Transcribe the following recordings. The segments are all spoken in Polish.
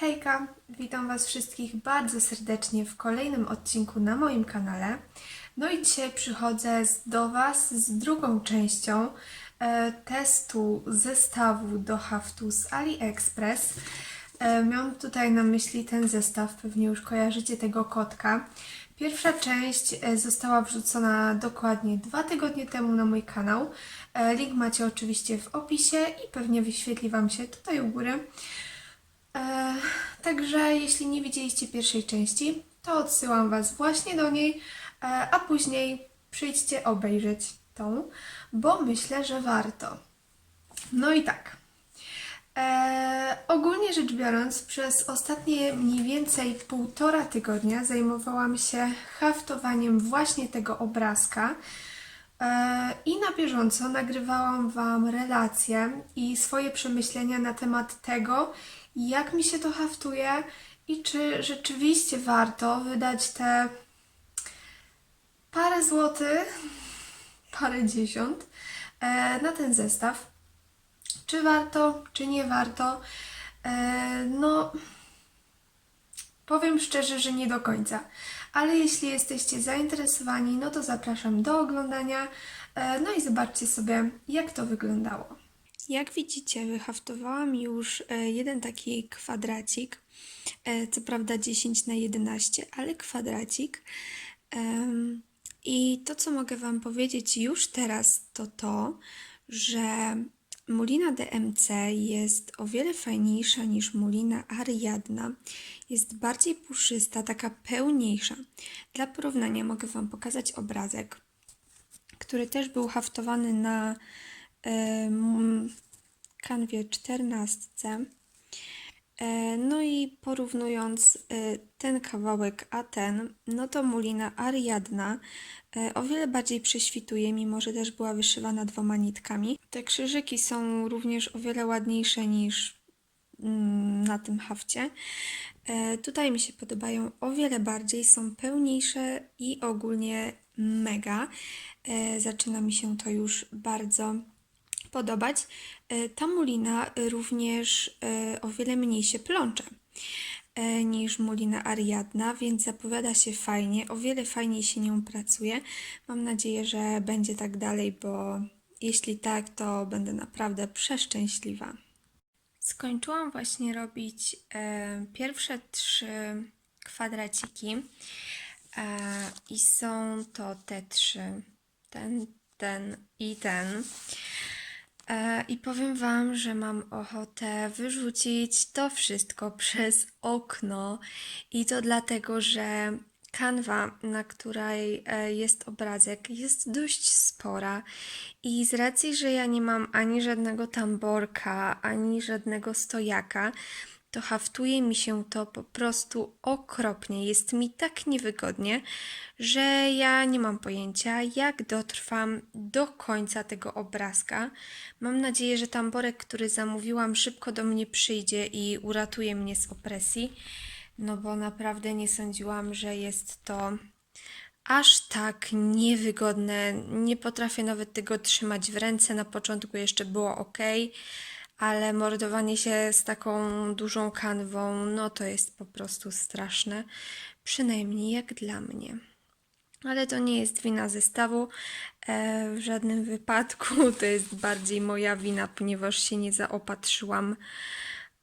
Hejka, witam Was wszystkich bardzo serdecznie w kolejnym odcinku na moim kanale. No i dzisiaj przychodzę do Was z drugą częścią e, testu zestawu do haftu z AliExpress. E, miałam tutaj na myśli ten zestaw, pewnie już kojarzycie tego kotka. Pierwsza część e, została wrzucona dokładnie dwa tygodnie temu na mój kanał. Link macie oczywiście w opisie i pewnie wyświetli Wam się tutaj u góry. Także jeśli nie widzieliście pierwszej części, to odsyłam Was właśnie do niej, e, a później przyjdźcie obejrzeć tą, bo myślę, że warto. No i tak. E, ogólnie rzecz biorąc, przez ostatnie mniej więcej półtora tygodnia zajmowałam się haftowaniem właśnie tego obrazka. E, I na bieżąco nagrywałam Wam relacje i swoje przemyślenia na temat tego, jak mi się to haftuje i czy rzeczywiście warto wydać te parę złotych, parę dziesiąt e, na ten zestaw. Czy warto, czy nie warto? E, no, powiem szczerze, że nie do końca. Ale jeśli jesteście zainteresowani, no to zapraszam do oglądania. E, no i zobaczcie sobie, jak to wyglądało. Jak widzicie, wyhaftowałam już e, jeden taki kwadracik, e, co prawda 10 na 11, ale kwadracik. I to, co mogę Wam powiedzieć już teraz, to to, że Mulina DMC jest o wiele fajniejsza niż Mulina Ariadna. Jest bardziej puszysta, taka pełniejsza. Dla porównania mogę Wam pokazać obrazek, który też był haftowany na kanwie 14. E, No i porównując e, ten kawałek a ten, no to mulina Ariadna e, o wiele bardziej prześwituje, mimo że też była wyszywana dwoma nitkami. Te krzyżyki są również o wiele ładniejsze niż mm, na tym hafcie. Tutaj mi się podobają o wiele bardziej, są pełniejsze i ogólnie mega. Zaczyna mi się to już bardzo podobać. E, Ta mulina również e, o wiele mniej się plącze e, niż mulina Ariadna, więc zapowiada się fajnie, o wiele fajniej się nią pracuje. Mam nadzieję, że będzie tak dalej, bo jeśli tak, to będę naprawdę przeszczęśliwa. Skończyłam właśnie robić e, pierwsze trzy kwadraciki e, i są to te trzy. Ten, ten i ten. E, I powiem Wam, że mam ochotę wyrzucić to wszystko przez okno. I to dlatego, że kanwa, na której e, jest obrazek, jest dość spora. I z racji, że ja nie mam ani żadnego tamborka, ani żadnego stojaka, to haftuje mi się to po prostu okropnie. Jest mi tak niewygodnie, że ja nie mam pojęcia, jak dotrwam do końca tego obrazka. Mam nadzieję, że tamborek, który zamówiłam, szybko do mnie przyjdzie i uratuje mnie z opresji, no bo naprawdę nie sądziłam, że jest to aż tak niewygodne. Nie potrafię nawet tego trzymać w ręce. Na początku jeszcze było ok, ale mordowanie się z taką dużą kanwą, no to jest po prostu straszne. Przynajmniej jak dla mnie. Ale to nie jest wina zestawu e, w żadnym wypadku. To jest bardziej moja wina, ponieważ się nie zaopatrzyłam.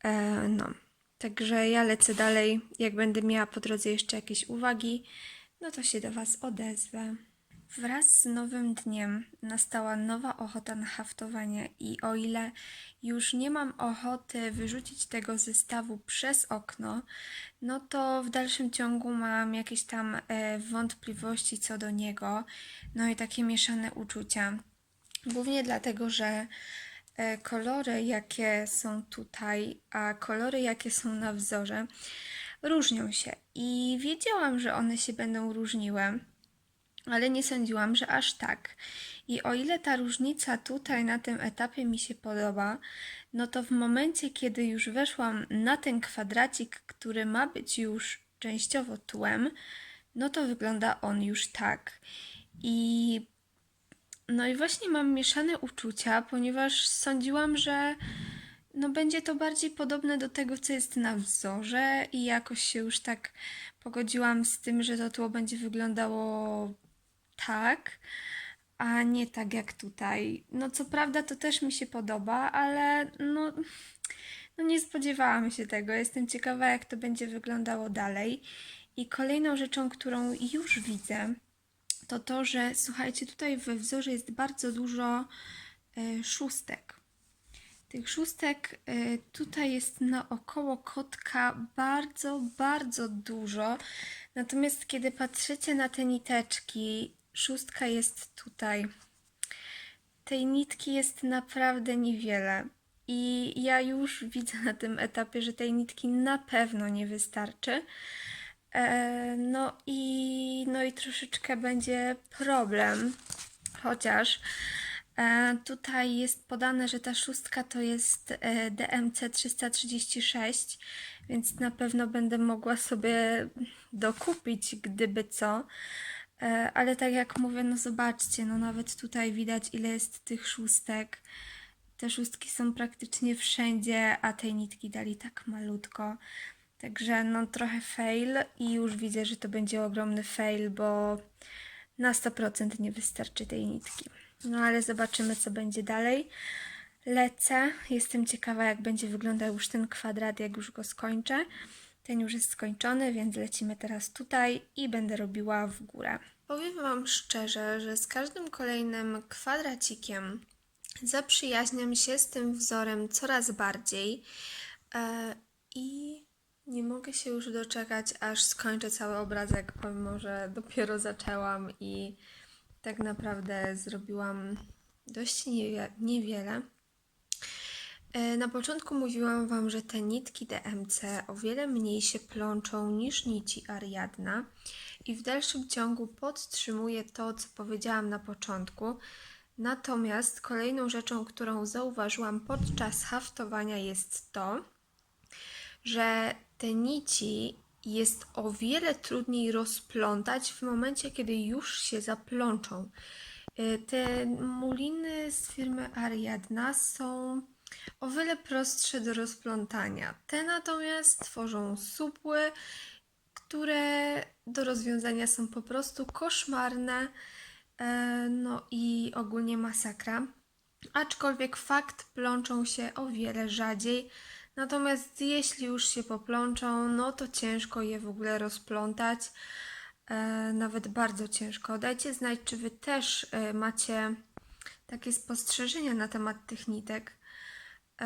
E, no. Także ja lecę dalej. Jak będę miała po drodze jeszcze jakieś uwagi, no to się do Was odezwę. Wraz z nowym dniem nastała nowa ochota na haftowanie i o ile już nie mam ochoty wyrzucić tego zestawu przez okno, no to w dalszym ciągu mam jakieś tam e, wątpliwości co do niego, no i takie mieszane uczucia. Głównie dlatego, że e, kolory, jakie są tutaj, a kolory, jakie są na wzorze, różnią się. I wiedziałam, że one się będą różniły ale nie sądziłam, że aż tak. I o ile ta różnica tutaj na tym etapie mi się podoba, no to w momencie, kiedy już weszłam na ten kwadracik, który ma być już częściowo tłem, no to wygląda on już tak. I no i właśnie mam mieszane uczucia, ponieważ sądziłam, że no będzie to bardziej podobne do tego, co jest na wzorze i jakoś się już tak pogodziłam z tym, że to tło będzie wyglądało tak, a nie tak jak tutaj. No co prawda to też mi się podoba, ale no, no nie spodziewałam się tego. Jestem ciekawa, jak to będzie wyglądało dalej. I kolejną rzeczą, którą już widzę, to to, że słuchajcie, tutaj we wzorze jest bardzo dużo e, szóstek. Tych szóstek y, tutaj jest naokoło kotka bardzo, bardzo dużo. Natomiast kiedy patrzycie na te niteczki, szóstka jest tutaj. Tej nitki jest naprawdę niewiele. I ja już widzę na tym etapie, że tej nitki na pewno nie wystarczy. E, no i, no i troszeczkę będzie problem. Chociaż E, tutaj jest podane, że ta szóstka to jest e, DMC 336, więc na pewno będę mogła sobie dokupić, gdyby co. E, ale tak jak mówię, no zobaczcie, no nawet tutaj widać ile jest tych szóstek. Te szóstki są praktycznie wszędzie, a tej nitki dali tak malutko. Także no trochę fail i już widzę, że to będzie ogromny fail, bo na 100% nie wystarczy tej nitki. No ale zobaczymy, co będzie dalej. Lecę. Jestem ciekawa, jak będzie wyglądał już ten kwadrat, jak już go skończę. Ten już jest skończony, więc lecimy teraz tutaj i będę robiła w górę. Powiem Wam szczerze, że z każdym kolejnym kwadracikiem zaprzyjaźniam się z tym wzorem coraz bardziej e, i nie mogę się już doczekać, aż skończę cały obrazek, pomimo że dopiero zaczęłam i tak naprawdę zrobiłam dość niewie- niewiele. E, Na początku mówiłam Wam, że te nitki DMC o wiele mniej się plączą niż nici Ariadna i w dalszym ciągu podtrzymuję to, co powiedziałam na początku. Natomiast kolejną rzeczą, którą zauważyłam podczas haftowania jest to, że te nici jest o wiele trudniej rozplątać w momencie, kiedy już się zaplączą. Y, Te muliny z firmy Ariadna są o wiele prostsze do rozplątania. Te natomiast tworzą supły, które do rozwiązania są po prostu koszmarne, e, no i ogólnie masakra. Aczkolwiek fakt plączą się o wiele rzadziej. Natomiast jeśli już się poplączą, no to ciężko je w ogóle rozplątać. E, nawet bardzo ciężko. Dajcie znać, czy Wy też e, macie takie spostrzeżenia na temat tych nitek. E,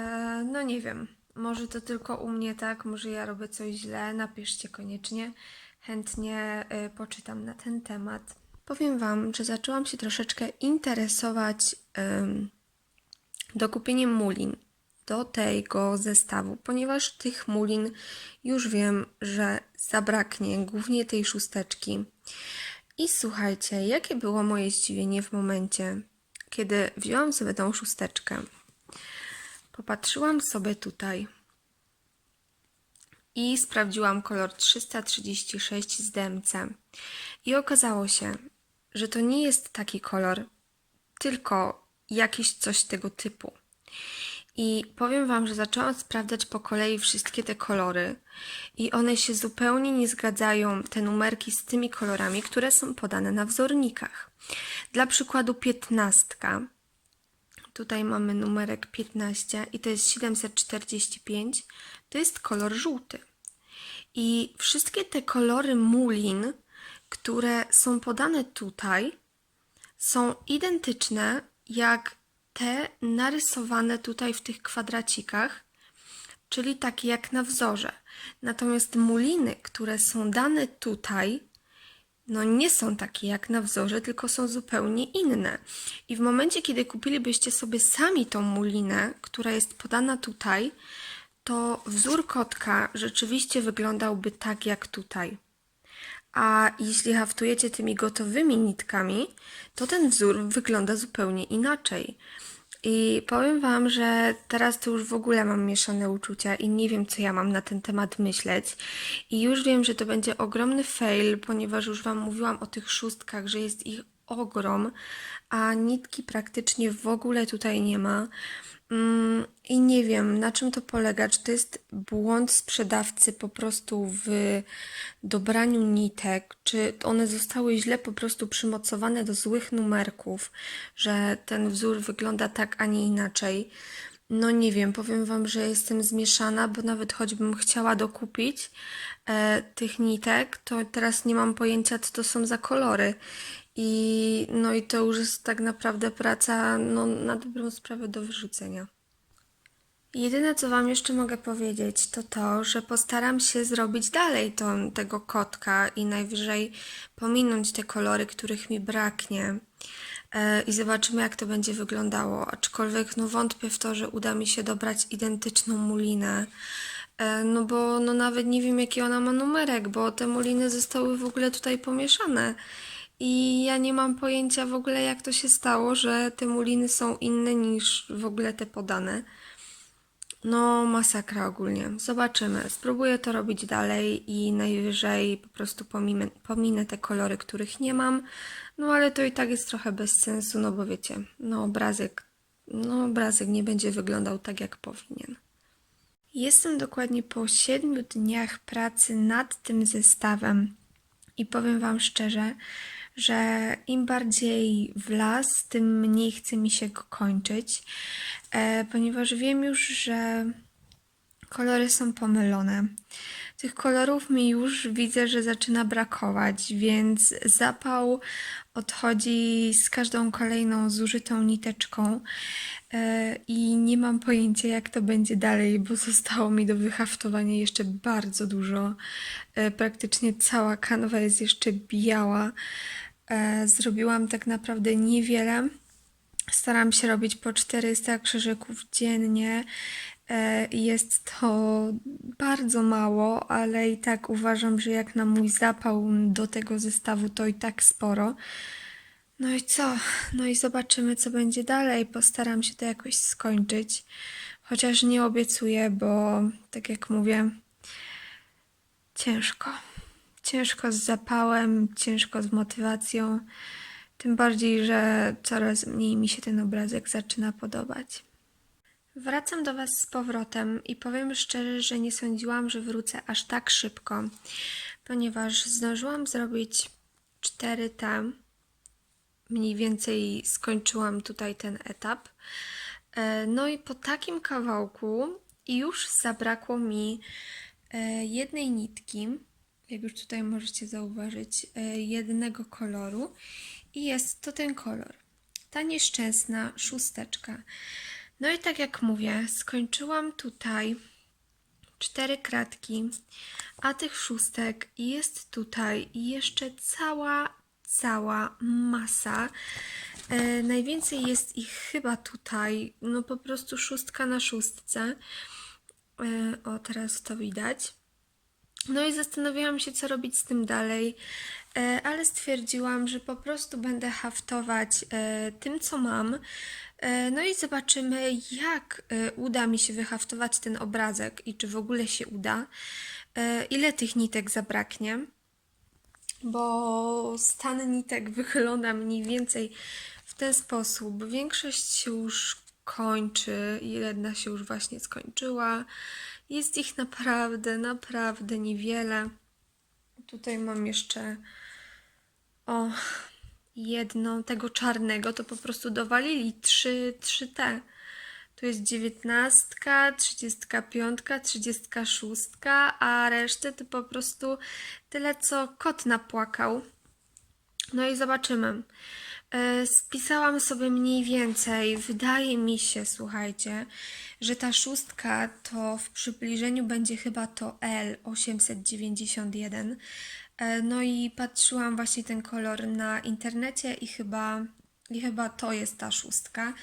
no nie wiem, może to tylko u mnie tak, może ja robię coś źle. Napiszcie koniecznie. Chętnie e, poczytam na ten temat. Powiem Wam, że zaczęłam się troszeczkę interesować em, dokupieniem mulin do tego zestawu, ponieważ tych mulin już wiem, że zabraknie, głównie tej szósteczki. I słuchajcie, jakie było moje zdziwienie w momencie, kiedy wzięłam sobie tą szósteczkę. Popatrzyłam sobie tutaj i sprawdziłam kolor 336 z DMC. I okazało się, że to nie jest taki kolor, tylko jakieś coś tego typu. I powiem Wam, że zaczęłam sprawdzać po kolei wszystkie te kolory i one się zupełnie nie zgadzają, te numerki z tymi kolorami, które są podane na wzornikach. Dla przykładu piętnastka. Tutaj mamy numerek 15 i to jest 745. To jest kolor żółty. I wszystkie te kolory mulin, które są podane tutaj, są identyczne jak te narysowane tutaj w tych kwadracikach, czyli takie jak na wzorze. Natomiast muliny, które są dane tutaj, no nie są takie jak na wzorze, tylko są zupełnie inne. I w momencie, kiedy kupilibyście sobie sami tą mulinę, która jest podana tutaj, to wzór kotka rzeczywiście wyglądałby tak jak tutaj. A jeśli haftujecie tymi gotowymi nitkami, to ten wzór wygląda zupełnie inaczej. I powiem Wam, że teraz to już w ogóle mam mieszane uczucia i nie wiem, co ja mam na ten temat myśleć. I już wiem, że to będzie ogromny fail, ponieważ już Wam mówiłam o tych szóstkach, że jest ich ogrom, a nitki praktycznie w ogóle tutaj nie ma. Mm, I nie wiem, na czym to polega. Czy to jest błąd sprzedawcy po prostu w dobraniu nitek, czy one zostały źle po prostu przymocowane do złych numerków, że ten wzór wygląda tak, a nie inaczej. No nie wiem, powiem Wam, że jestem zmieszana, bo nawet choćbym chciała dokupić e, tych nitek, to teraz nie mam pojęcia, co to są za kolory. I no i to już jest tak naprawdę praca no, na dobrą sprawę do wyrzucenia. Jedyne, co Wam jeszcze mogę powiedzieć, to to, że postaram się zrobić dalej to, tego kotka i najwyżej pominąć te kolory, których mi braknie. E, I zobaczymy, jak to będzie wyglądało. Aczkolwiek no, wątpię w to, że uda mi się dobrać identyczną mulinę. E, No bo no nawet nie wiem, jaki ona ma numerek, bo te muliny zostały w ogóle tutaj pomieszane. I ja nie mam pojęcia w ogóle, jak to się stało, że te muliny są inne niż w ogóle te podane. No, masakra ogólnie. Zobaczymy. Spróbuję to robić dalej i najwyżej po prostu pominę, pominę te kolory, których nie mam. No, ale to i tak jest trochę bez sensu, no bo wiecie, no obrazek, no obrazek nie będzie wyglądał tak, jak powinien. Jestem dokładnie po siedmiu dniach pracy nad tym zestawem i powiem Wam szczerze, że im bardziej w las, tym mniej chce mi się go kończyć, e, ponieważ wiem już, że kolory są pomylone. Tych kolorów mi już widzę, że zaczyna brakować, więc zapał odchodzi z każdą kolejną zużytą niteczką e, i nie mam pojęcia, jak to będzie dalej, bo zostało mi do wyhaftowania jeszcze bardzo dużo. E, Praktycznie cała kanwa jest jeszcze biała. E, Zrobiłam tak naprawdę niewiele. Staram się robić po 400 krzyżyków dziennie. E, Jest to bardzo mało, ale i tak uważam, że jak na mój zapał do tego zestawu, to i tak sporo. No i co? No i zobaczymy, co będzie dalej. Postaram się to jakoś skończyć. Chociaż nie obiecuję, bo tak jak mówię, ciężko. Ciężko z zapałem, ciężko z motywacją. Tym bardziej, że coraz mniej mi się ten obrazek zaczyna podobać. Wracam do Was z powrotem i powiem szczerze, że nie sądziłam, że wrócę aż tak szybko, ponieważ zdążyłam zrobić 4 T. Mniej więcej skończyłam tutaj ten etap. E, No i po takim kawałku już zabrakło mi e, jednej nitki, jak już tutaj możecie zauważyć, e, jednego koloru i jest to ten kolor. Ta nieszczęsna szósteczka. No i tak jak mówię, skończyłam tutaj cztery kratki, a tych szóstek jest tutaj jeszcze cała, cała masa. E, najwięcej jest ich chyba tutaj, no po prostu szóstka na szóstce. E, o, teraz to widać. No i zastanawiałam się, co robić z tym dalej, e, ale stwierdziłam, że po prostu będę haftować e, tym, co mam. E, No i zobaczymy, jak uda mi się wyhaftować ten obrazek i czy w ogóle się uda. Ile tych nitek zabraknie bo stan nitek wygląda mniej więcej w ten sposób. Większość się już kończy, jedna się już właśnie skończyła. Jest ich naprawdę, naprawdę niewiele. Tutaj mam jeszcze o jedną tego czarnego, to po prostu dowalili 3, 3T. Tu jest 19, 35, 36, a resztę to po prostu tyle, co kot napłakał. No i zobaczymy. E, Spisałam sobie mniej więcej, wydaje mi się, słuchajcie, że ta szóstka to w przybliżeniu będzie chyba to L891. E, No i patrzyłam właśnie ten kolor na internecie i chyba, i chyba to jest ta szóstka.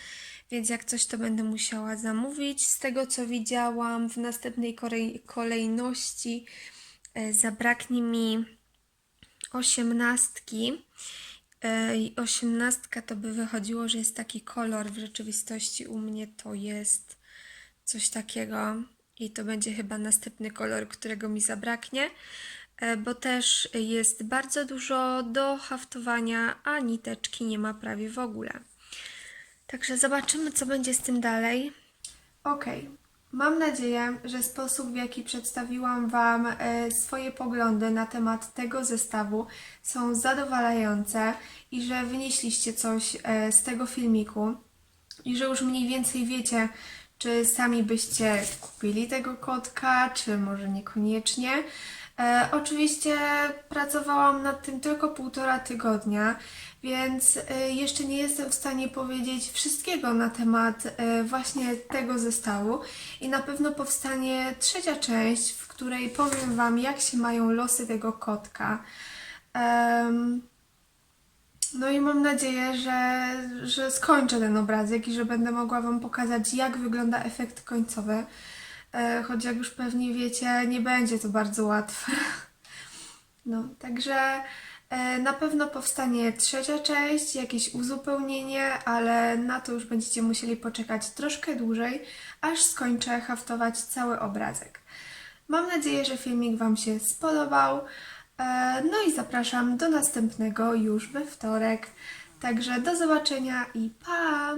Więc jak coś, to będę musiała zamówić. Z tego, co widziałam, w następnej kolej- kolejności e, zabraknie mi osiemnastki. I osiemnastka to by wychodziło, że jest taki kolor. W rzeczywistości u mnie to jest coś takiego. I to będzie chyba następny kolor, którego mi zabraknie, e, bo też jest bardzo dużo do haftowania, a niteczki nie ma prawie w ogóle. Także zobaczymy, co będzie z tym dalej. Okej. Mam nadzieję, że sposób, w jaki przedstawiłam Wam e, swoje poglądy na temat tego zestawu są zadowalające i że wynieśliście coś e, z tego filmiku i że już mniej więcej wiecie, czy sami byście kupili tego kotka, czy może niekoniecznie. E, oczywiście pracowałam nad tym tylko półtora tygodnia, więc e, jeszcze nie jestem w stanie powiedzieć wszystkiego na temat e, właśnie tego zestawu i na pewno powstanie trzecia część, w której powiem Wam, jak się mają losy tego kotka. No i mam nadzieję, że, że skończę ten obrazek i że będę mogła Wam pokazać, jak wygląda efekt końcowy. E, choć jak już pewnie wiecie, nie będzie to bardzo łatwe. No, także e, na pewno powstanie trzecia część, jakieś uzupełnienie, ale na to już będziecie musieli poczekać troszkę dłużej, aż skończę haftować cały obrazek. Mam nadzieję, że filmik Wam się spodobał. E, No i zapraszam do następnego już we wtorek. Także do zobaczenia i pa!